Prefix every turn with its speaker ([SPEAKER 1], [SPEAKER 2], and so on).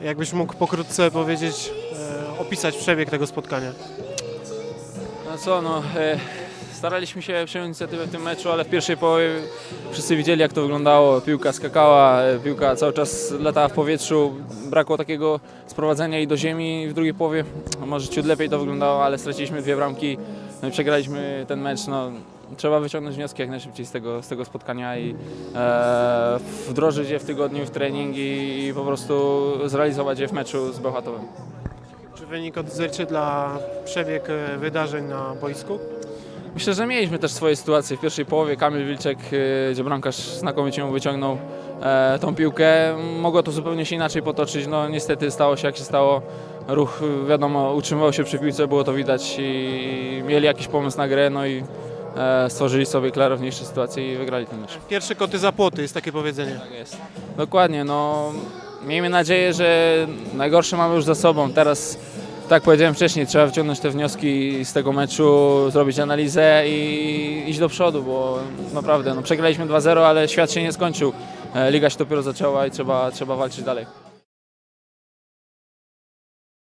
[SPEAKER 1] Jakbyś mógł pokrótce powiedzieć, e, opisać przebieg tego spotkania.
[SPEAKER 2] No co, no, e, staraliśmy się przejąć inicjatywę w tym meczu, ale w pierwszej połowie wszyscy widzieli jak to wyglądało. Piłka skakała, e, piłka cały czas latała w powietrzu, brakło takiego sprowadzenia jej do ziemi. W drugiej połowie no, może ciut lepiej to wyglądało, ale straciliśmy dwie bramki, no i przegraliśmy ten mecz. No, trzeba wyciągnąć wnioski jak najszybciej z tego, z tego spotkania i e, wdrożyć je w tygodniu w trening i, i po prostu zrealizować je w meczu z Bełchatowem.
[SPEAKER 1] Czy wynik odzwierciedla przebieg e, wydarzeń na boisku?
[SPEAKER 2] Myślę, że mieliśmy też swoje sytuacje. W pierwszej połowie Kamil Wilczek, y, gdzie bramkarz znakomicie mu wyciągnął e, tą piłkę. Mogło to zupełnie się inaczej potoczyć. No niestety stało się jak się stało. Ruch, wiadomo, utrzymywał się przy piłce, było to widać i mieli jakiś pomysł na grę, no i e, stworzyli sobie klarowniejsze sytuacje i wygrali ten mecz.
[SPEAKER 1] Pierwsze koty za płoty, jest takie powiedzenie.
[SPEAKER 2] Tak jest. Dokładnie, no miejmy nadzieję, że najgorsze mamy już za sobą. Teraz, tak powiedziałem wcześniej, trzeba wyciągnąć te wnioski z tego meczu, zrobić analizę i iść do przodu, bo naprawdę no, przegraliśmy 2-0, ale świat się nie skończył. E, Liga się dopiero zaczęła i trzeba, trzeba walczyć dalej.